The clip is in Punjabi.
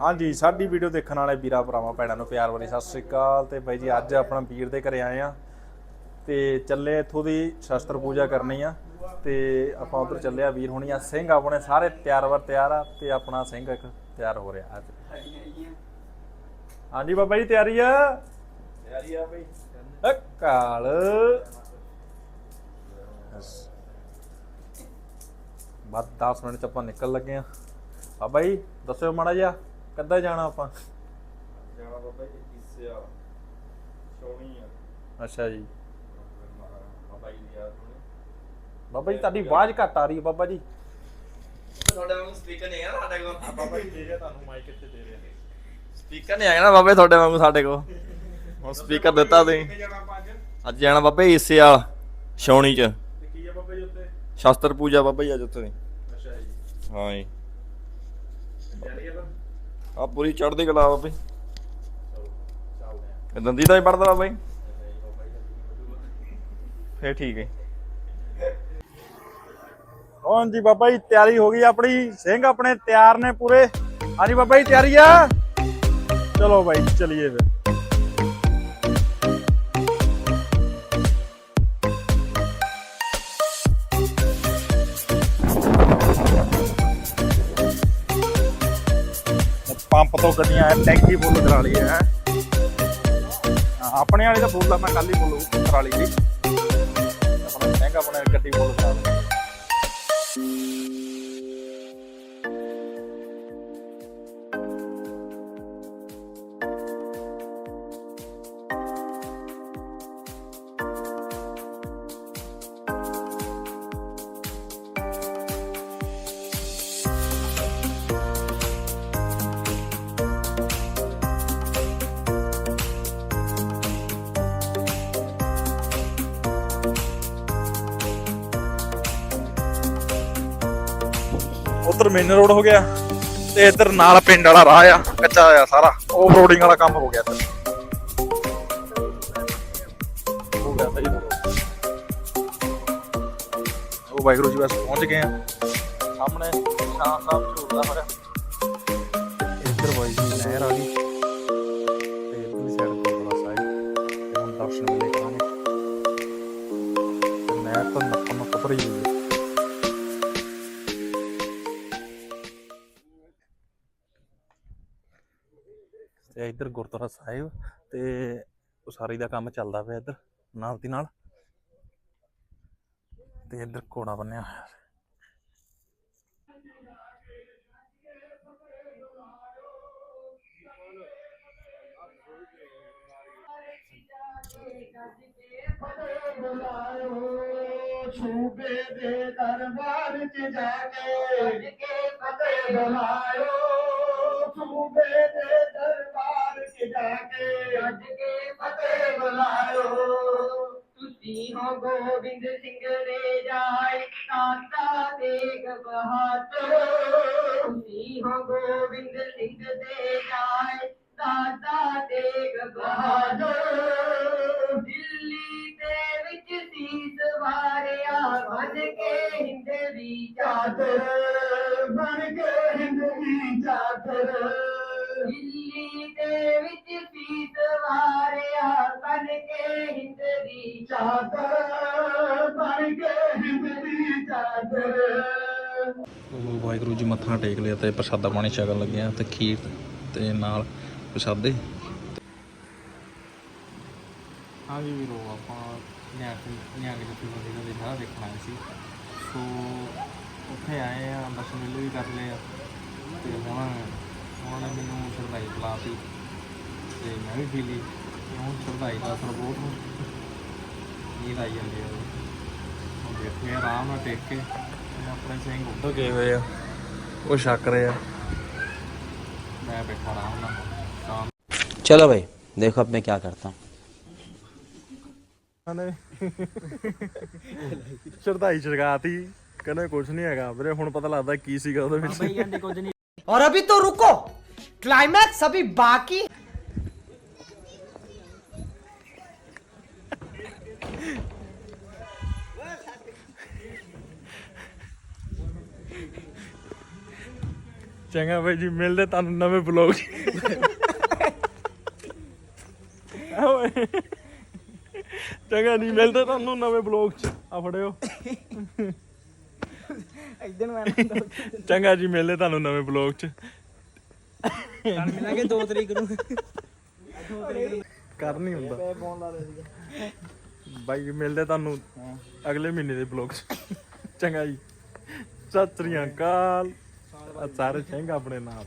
ਹਾਂਜੀ ਸਾਡੀ ਵੀਡੀਓ ਦੇਖਣ ਵਾਲੇ ਵੀਰਾਂ ਭਰਾਵਾਂ ਭੈਣਾਂ ਨੂੰ ਪਿਆਰ ਭਰੀ ਸਤਿ ਸ੍ਰੀ ਅਕਾਲ ਤੇ ਬਾਈ ਜੀ ਅੱਜ ਆਪਣਾ ਵੀਰ ਦੇ ਘਰੇ ਆਏ ਆ ਤੇ ਚੱਲੇ ਇੱਥੋਂ ਦੀ ਸ਼ਸਤਰ ਪੂਜਾ ਕਰਨੀ ਆ ਤੇ ਆਪਾਂ ਉਧਰ ਚੱਲੇ ਆ ਵੀਰ ਹੋਣੀ ਆ ਸਿੰਘ ਆਪਣੇ ਸਾਰੇ ਤਿਆਰ ਵਰ ਤਿਆਰ ਆ ਤੇ ਆਪਣਾ ਸਿੰਘ ਇੱਕ ਤਿਆਰ ਹੋ ਰਿਹਾ ਅੱਜ। ਹਾਂਜੀ ਬਾਬਾ ਜੀ ਤਿਆਰੀ ਆ? ਤਿਆਰੀ ਆ ਬਈ। ਕਾਲ। ਬਾਅਦ 10 ਮਿੰਟ ਚ ਆਪਾਂ ਨਿਕਲ ਲੱਗੇ ਆ। ਬਾਬਾ ਜੀ ਦੱਸਿਓ ਮਾੜਾ ਜਿਹਾ। ਕਿੱਦਾਂ ਜਾਣਾ ਆਪਾਂ? ਜਾਣਾ ਬਾਬਾ ਜੀ ਇਸਿਆ ਸੋਣੀ ਆ। ਅੱਛਾ ਜੀ। ਬਾਬਾ ਜੀ ਦੀ ਹੋਣੀ। ਬਾਬਾ ਜੀ ਤੁਹਾਡੀ ਆਵਾਜ਼ ਘੱਟ ਆ ਰਹੀ ਹੈ ਬਾਬਾ ਜੀ। ਤੁਹਾਡੇ ਵਾਂਗੂ ਸਪੀਕਰ ਨਹੀਂ ਹੈਗਾ ਸਾਡੇ ਕੋਲ। ਬਾਬਾ ਜੀ ਦੇ ਰਿਹਾ ਤੁਹਾਨੂੰ ਮਾਈਕ ਕਿੱਥੇ ਦੇ ਰਿਹਾ। ਸਪੀਕਰ ਨਹੀਂ ਹੈਗਾ ਨਾ ਬਾਬੇ ਤੁਹਾਡੇ ਵਾਂਗੂ ਸਾਡੇ ਕੋਲ। ਹੁਣ ਸਪੀਕਰ ਦਿੱਤਾ ਤੁਸੀਂ। ਜਾਣਾ ਅੱਜ? ਜਾਣਾ ਬਾਬੇ ਇਸਿਆ ਸੋਣੀ ਚ। ਕੀ ਆ ਬਾਬਾ ਜੀ ਉੱਤੇ ਸ਼ਾਸਤਰ ਪੂਜਾ ਬਾਬਾ ਜੀ ਅੱਜ ਉੱਥੇ। ਅੱਛਾ ਜੀ। ਹਾਂ ਜੀ। ਤਿਆਰੀ ਆ ਆ ਪੂਰੀ ਚੜ੍ਹਦੀ ਕਲਾ ਆ ਇਹ ਦੰਦੀ ਦਾ ਹੀ ਪੜਦਾ ਬਾਬਾ ਫੇਰ ਠੀਕ ਹੈ। ਹਾਂਜੀ ਬਾਬਾ ਜੀ, ਤਿਆਰੀ ਹੋ ਗਈ ਆਪਣੀ। ਸਿੰਘ ਆਪਣੇ ਤਿਆਰ ਨੇ ਪੂਰੇ। ਹਾਂਜੀ ਬਾਬਾ ਜੀ, ਤਿਆਰੀ ਆ? ਚਲੋ ਬਾਈ, ਚਲਿਏ ਫਿਰ। ਪੰਪ ਤੋਂ ਗੱਡੀਆਂ ਐ ਟੈਂਕੀ ਫੁੱਲ ਕਰਾ ਲਈ ਹੈ। ਆਪਣੇ ਵਾਲੀ ਤਾਂ ਫੁੱਲ ਆ, ਮੈਂ ਕੱਲ ਹੀ ਫੁੱਲ ਕਰਾ ਲਈ ਸੀ। ਆਪਣਾ ਸਿੰਘ ਆਪਣੇ ਗੱਡੀ ਫੁੱਲ ਕਰਾ ਲਈ। ਉਧਰ ਮੇਨ ਰੋਡ ਹੋ ਗਿਆ ਤੇ ਇੱਧਰ ਨਾਲ ਪਿੰਡ ਵਾਲਾ ਰਾਹ ਆ, ਕੱਚਾ ਆ ਸਾਰਾ। ਆਫ ਰੋਡਿੰਗ ਵਾਲਾ ਕੰਮ ਹੋ ਗਿਆ ਇੱਧਰ। ਹੋ ਗਿਆ ਸਹੀ। ਉਹ ਵਾਹਿਗੁਰੂ ਜੀ ਬਸ ਪਹੁੰਚ ਗਏ ਆ। ਸਾਹਮਣੇ ਸ਼ਾਹ ਸਾਹਿਬ ਝੂਲਦਾ ਹੋ ਇੱਧਰ ਬਾਈ ਜੀ ਨਹਿਰ ਆ ਗਈ। ਤੇ ਇਧਰਲੀ ਸਾਈਡ ਗੁਰਦੁਆਰਾ ਸਾਹਿਬ ਤੇ ਹੁਣ ਦਰਸ਼ਨ ਮੇਲੇ ਕਰਾਂਗੇ ਨਹਿਰ ਤਾਂ ਨੱਕ ਨੱਕ ਭਰੀ ਹੋਈ ਤੇ ਇੱਧਰ ਗੁਰਦੁਆਰਾ ਸਾਹਿਬ ਤੇ ਉਸਾਰੀ ਦਾ ਕੰਮ ਚੱਲਦਾ ਪਿਆ ਇੱਧਰ ਨਾਲ ਦੀ ਨਾਲ। ਤੇ ਇੱਧਰ ਘੋੜਾ ਬੰਨਿਆ ਹੋਇਆ ਛੂਬੇ ਦੇ ਦਰਬਾਰ ਚ ਜਾ ਕੇ ਕੇ ਫਤਿਹ ਬੁਲਾਇਓ ਛੂਬੇ ਦੇ ਦਰਬਾਰ ਤੁਸੀਂ ਹੋ ਗੋਬਿੰਦ ਸਿੰਘ ਦੇ ਜਾਏ ਤਾਤਾ ਦੇਗ ਬਹਾਦਰ ਤੁਸੀਂ ਹੋ ਗੋਬਿੰਦ ਸਿੰਘ ਦੇ ਜਾਏ ਤਾਤਾ ਦੇਗ ਬਹਾਦਰ ਦਿੱਲੀ ਦੇ ਵਿੱਚ ਸੀਸ ਵਾਰਿਆ, ਬਣ ਕੇ ਹਿੰਦ ਦੀ ਚਾਦਰ। ਬਣ ਕੇ ਹਿੰਦ ਦੀ ਚਾਦਰ। ਉਹ ਜੀ ਮੱਥਾ ਟੇਕ ਲਿਆ ਤੇ ਪ੍ਰਸ਼ਾਦਾ ਪਾਣੀ ਛਕਣ ਲੱਗਿਆ ਤੇ ਖੀਰ ਤੇ ਨਾਲ ਪ੍ਰਸ਼ਾਦੇ। ਹਾਂਜੀ ਵੀਰੋ, ਆਪਾਂ ਨਿਆਂਕ ਨਿਆਂਕ ਜਿੱਥੇ ਬੰਦੇ ਦਾ ਵਿਆਹ ਦੇਖਣ ਆਏ ਸੀ। ਸੋ ਉੱਥੇ ਆਏ ਆ ਦਰਸ਼ਨ ਮੇਲੇ ਵੀ ਕਰ ਲਏ ਤੇ ਹੁਣ ਉਹਨਾਂ ਨੇ ਮੈਨੂੰ ਸ਼ਰਦਾਈ ਪਿਲਾਤੀ ਤੇ ਮੈਂ ਵੀ ਪੀ ਲਈ। ਤੇ ਸ਼ਰਦਾਈ ਦਾ ਅਸਰ ਬਹੁਤ ਨੀਂਦ ਆਈ ਜਾਂਦੀ ਆ। ਹੁਣ ਬੈਠੇ ਆ, ਆਰਾਮ ਨਾਲ ਟੇਕ ਕੇ ਆਪਣੇ ਸਿੰਘ ਉੱਧਰ ਗਏ ਹੋਏ ਆ। ਉਹ ਛੱਕ ਰਹੇ ਆ ਮੈਂ ਬੈਠਾ ਆਰਾਮ ਨਾਲ ਸ਼ਾਮ चलो भाई देखो अब मैं क्या करता हूँ ਨੇ ਸ਼ਰਦਾਈ ਛੜਗਾਤੀ ਕਹਿੰਦੇ ਕੁਝ ਨਹੀਂ ਹੈਗਾ ਵੀਰੇ ਹੁਣ ਪਤਾ ਲੱਗਦਾ ਕੀ ਸੀਗਾ ਉਹਦੇ ਵਿੱਚ और अभी तो रुको क्लाइमैक्स अभी बाकी ਚੰਗਾ ਬਾਈ ਜੀ ਮਿਲਦੇ ਤੁਹਾਨੂੰ ਨਵੇਂ ਬਲੌਗ ਚੰਗਾ ਨਹੀਂ ਮਿਲਦੇ ਤੁਹਾਨੂੰ ਨਵੇਂ ਬਲੌਗ 'ਚ। ਆ ਫੜਿਓ। ਇਦਾਂ ਮੈਂ ਚੰਗਾ ਜੀ ਮਿਲਦੇ ਤੁਹਾਨੂੰ ਨਵੇਂ ਬਲੌਗ 'ਚ। ਮਿਲਾਂਗੇ 2 ਤਰੀਕ ਨੂੰ। ਕਰ ਨਹੀਂ ਹੁੰਦਾ। ਬਾਈ ਮਿਲਦੇ ਤੁਹਾਨੂੰ ਅਗਲੇ ਮਹੀਨੇ ਦੇ ਬਲੌਗ 'ਚ। ਚੰਗਾ ਜੀ। ਸਤਿ ਸ੍ਰੀ ਅਕਾਲ। ਸਾਰੇ ਸਿੰਘ ਆਪਣੇ ਨਾਲ।